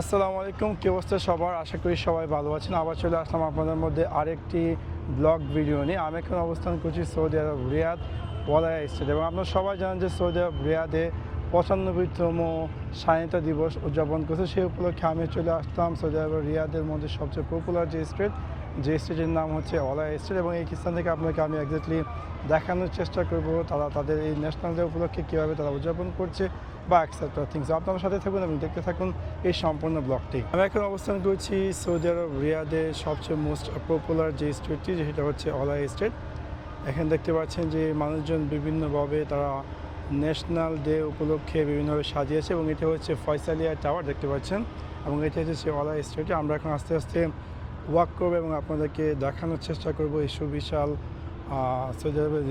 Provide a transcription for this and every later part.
আসসালামু আলাইকুম, কি অবস্থা সবার? আশা করি সবাই ভালো আছেন। আবার চলে আসলাম আপনাদের মধ্যে আরেকটি ব্লগ ভিডিও নিয়ে। আমি এখন অবস্থান করছি সৌদি আরব রিয়াদ ওয়ালায়া স্টেট এবং আপনারা সবাই জানেন যে সৌদি আরব রিয়াদে পঁচানব্বইতম স্বাধীনতা দিবস উদযাপন করছে। সেই উপলক্ষে আমি চলে আসলাম সৌদি আরব রিয়াদের মধ্যে সবচেয়ে পপুলার যে স্টেট যে স্টেটের নাম হচ্ছে ওয়ালায়া স্টেট এবং এই স্থান থেকে আপনাকে আমি একজাক্টলি দেখানোর চেষ্টা করব তারা তাদের এই ন্যাশনাল ডে উপলক্ষে কীভাবে তারা উদযাপন করছে বা অ্যাকসেপ্টার থিংস আপনার সাথে থাকুন এবং দেখতে থাকুন এই সম্পূর্ণ ব্লগটি আমি এখন অবস্থান করছি সৌদি আরব রিয়াদের সবচেয়ে মোস্ট পপুলার যে স্টেটটি সেটা হচ্ছে অলা স্টেট এখানে দেখতে পাচ্ছেন যে মানুষজন বিভিন্নভাবে তারা ন্যাশনাল ডে উপলক্ষে বিভিন্নভাবে সাজিয়েছে এবং এটা হচ্ছে ফয়সালিয়া টাওয়ার, দেখতে পাচ্ছেন। এবং এটা হচ্ছে সেই অলা স্টেটে আমরা এখন আস্তে আস্তে ওয়াক করব এবং আপনাদেরকে দেখানোর চেষ্টা করব এই সুবিশাল সৌদি আরবের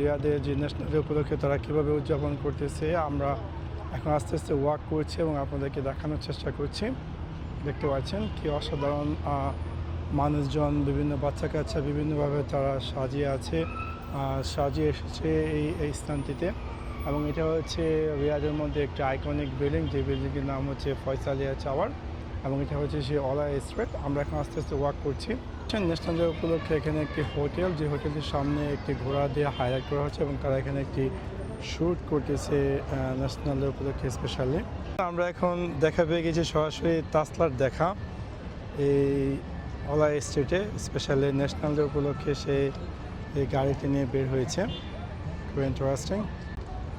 যে ন্যাশনাল ডে উপলক্ষে তারা কীভাবে উদযাপন করতেছে। আমরা এখন আস্তে আস্তে ওয়াক করছি এবং আপনাদেরকে দেখানোর চেষ্টা করছি। দেখতে পাচ্ছেন কি অসাধারণ মানুষজন, বিভিন্ন বাচ্চা কাচ্চা বিভিন্নভাবে তারা সাজিয়ে আছে সাজিয়ে এসেছে এই এই স্থানটিতে। এবং এটা হচ্ছে রিয়াদের মধ্যে একটি আইকনিক বিল্ডিং যে বিল্ডিংয়ের নাম হচ্ছে ফয়সালিয়া টাওয়ার এবং এটা হচ্ছে সেই অলা স্ট্রিট আমরা এখন আস্তে আস্তে ওয়াক করছি। ন্যাশনাল ডে উপলক্ষে এখানে একটি হোটেল যে হোটেলটির সামনে একটি ঘোড়া দিয়ে হাইলাইট করা হচ্ছে এবং তারা এখানে একটি শ্যুট করতেছে ন্যাশনাল ডে উপলক্ষে স্পেশালি আমরা এখন দেখা পেয়ে গেছি সরাসরি তাসলার দেখা। এই অলা স্টেটে স্পেশালি ন্যাশনাল ডে উপলক্ষে সে এই গাড়িটি নিয়ে বের হয়েছে। খুব ইন্টারেস্টিং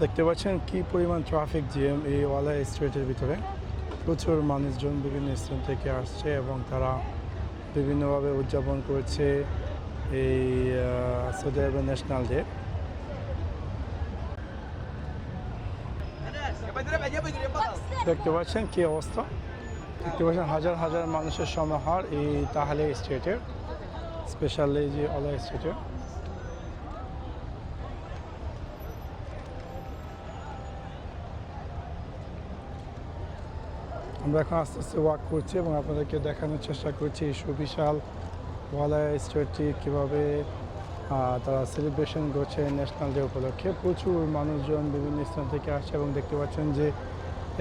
দেখতে পাচ্ছেন কি পরিমাণ ট্রাফিক জ্যাম এই ওয়ালা স্ট্রিটের ভিতরে। প্রচুর মানুষজন বিভিন্ন স্থান থেকে আসছে এবং তারা বিভিন্নভাবে উদযাপন করছে এই সৌদি আরবের ন্যাশনাল ডে দেখতে পাচ্ছেন কি অবস্থা? দেখতে পাচ্ছেন হাজার হাজার মানুষের সমাহার এই তাহলে স্টেটের স্পেশালি যে অলা স্টেটের আমরা এখন আস্তে আস্তে ওয়াক করছি এবং আপনাদেরকে দেখানোর চেষ্টা করছি সুবিশাল ওয়ালায়া স্টেটটি কীভাবে তারা সেলিব্রেশন করছে ন্যাশনাল ডে উপলক্ষে। প্রচুর মানুষজন বিভিন্ন স্থান থেকে আসছে এবং দেখতে পাচ্ছেন যে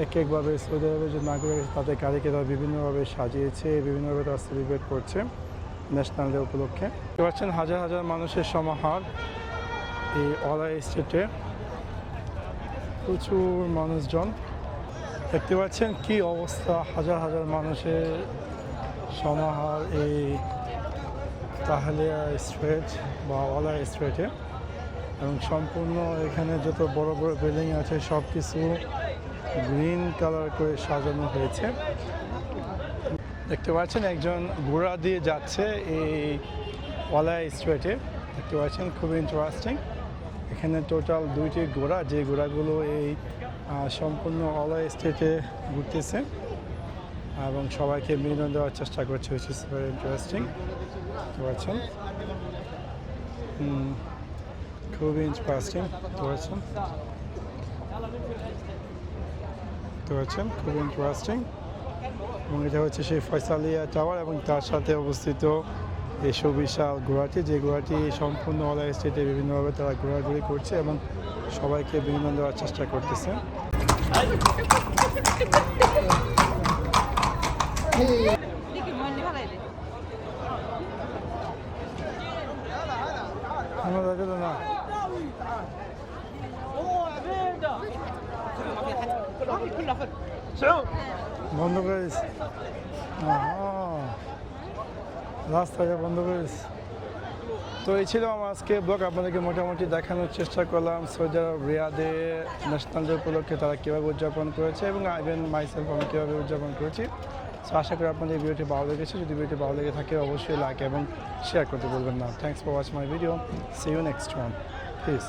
এক একভাবে সৌদি আরবের যে নাগরিক তাদের গাড়িকে তারা বিভিন্নভাবে সাজিয়েছে, বিভিন্নভাবে তারা সেলিব্রেট করছে ন্যাশনাল ডে উপলক্ষে। দেখতে পাচ্ছেন হাজার হাজার মানুষের সমাহার এই অলা স্টেটে। প্রচুর মানুষজন দেখতে পাচ্ছেন কি অবস্থা? হাজার হাজার মানুষের সমাহার এই তাহলিয়া স্ট্রেট বা ওলা স্ট্রেটে। এবং সম্পূর্ণ এখানে যত বড় বড় বিল্ডিং আছে সব কিছু গ্রিন কালার করে সাজানো হয়েছে। দেখতে পাচ্ছেন একজন ঘোড়া দিয়ে যাচ্ছে এই ওলা স্ট্রেটে। দেখতে পাচ্ছেন খুবই ইন্টারেস্টিং এখানে টোটাল দুইটি ঘোড়া যে ঘোড়াগুলো এই সম্পূর্ণ অলা স্টেটে ঘুরতেছে এবং সবাইকে বিনোদন দেওয়ার চেষ্টা করছে উইচ ইস ভেরি ইন্টারেস্টিং পাচ্ছেন? খুবই ইন্টারেস্টিং পাচ্ছেন? পাচ্ছেন? খুবই ইন্টারেস্টিং এবং এটা হচ্ছে সেই ফয়সালিয়া টাওয়ার এবং তার সাথে অবস্থিত এই সুবিশাল ঘোড়াটি যে ঘোড়াটি সম্পূর্ণ অলা স্টেটে বিভিন্নভাবে তারা ঘোরাঘুরি করছে এবং সবাইকে বিনোদন দেওয়ার চেষ্টা করতেছে। বন্ধ করে দিস। রাস্তাকে বন্ধ করে তো এই ছিল আমার আজকে ব্লগ। আপনাদেরকে মোটামুটি দেখানোর চেষ্টা করলাম। আরব রিয়াদে ন্যাশনাল ডে উপলক্ষে তারা কীভাবে উদযাপন করেছে এবং আইভেন মাইসেলফ আমি কীভাবে উদযাপন করেছি। সো আশা করি আপনাদের ভিডিওটি ভালো লেগেছে। যদি ভিডিওটি ভালো লেগে থাকে, অবশ্যই লাইক এবং শেয়ার করতে বলবেন না। Thanks for watch my video see you next one